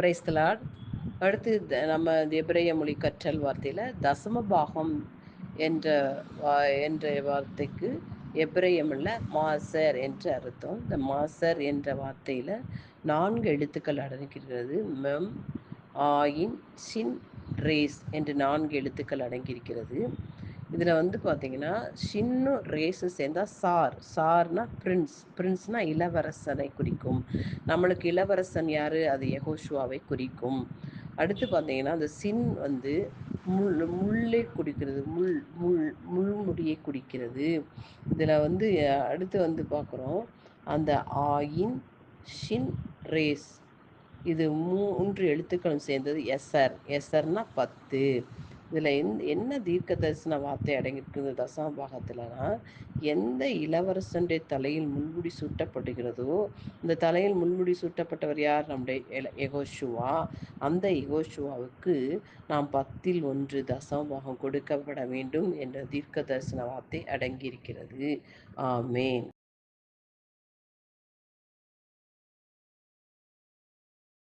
Praise the Lord அடுத்து த- நம்ம எபிரேய மொழி கற்றல் வார்த்தையில் தசம பாகம் என்ற என்ற வார்த்தைக்கு எப்ரேயமில் மாசர் என்று அர்த்தம். இந்த மாசர் என்ற வார்த்தையில் நான்கு எழுத்துக்கள் அடங்கியிருக்கிறது. மெம் ஆயின் சின் ரேஸ் என்று நான்கு எழுத்துக்கள் அடங்கியிருக்கிறது. இதில் வந்து பார்த்தீங்கன்னா ஷின்னு ரேஸு சேர்ந்தா சார். சார்னா பிரின்ஸ் பிரின்ஸ்னா இளவரசனை குறிக்கும். நம்மளுக்கு இளவரசன் யார்? அது யகோஷுவாவை குறிக்கும். அடுத்து பார்த்தீங்கன்னா அந்த சின் வந்து முள் முள்ளை குடிக்கிறது முள் முள் முள்முடியை குடிக்கிறது. இதில் வந்து அடுத்து வந்து பார்க்குறோம் அந்த ஆயின் ஷின் ரேஸ் இது மூன்று எழுத்துக்களும் சேர்ந்தது. எஸ்ஆர் எஸ்ஆர்னா பத்து. இதில் எந் என்ன தீர்க்க தரிசன வார்த்தை அடங்கியிருக்குது தசம பாகத்தில்னா எந்த இளவரசனுடைய தலையில் முள்முடி சூட்டப்படுகிறதோ இந்த தலையில் முள்முடி சூட்டப்பட்டவர் யார்? நம்முடைய எல- எகோஷுவா அந்த எகோஷுவாவுக்கு நாம் பத்தில் ஒன்று தசம பாகம் கொடுக்கப்பட வேண்டும் என்ற தீர்க்க தரிசன வார்த்தை அடங்கியிருக்கிறது. ஆமேன்.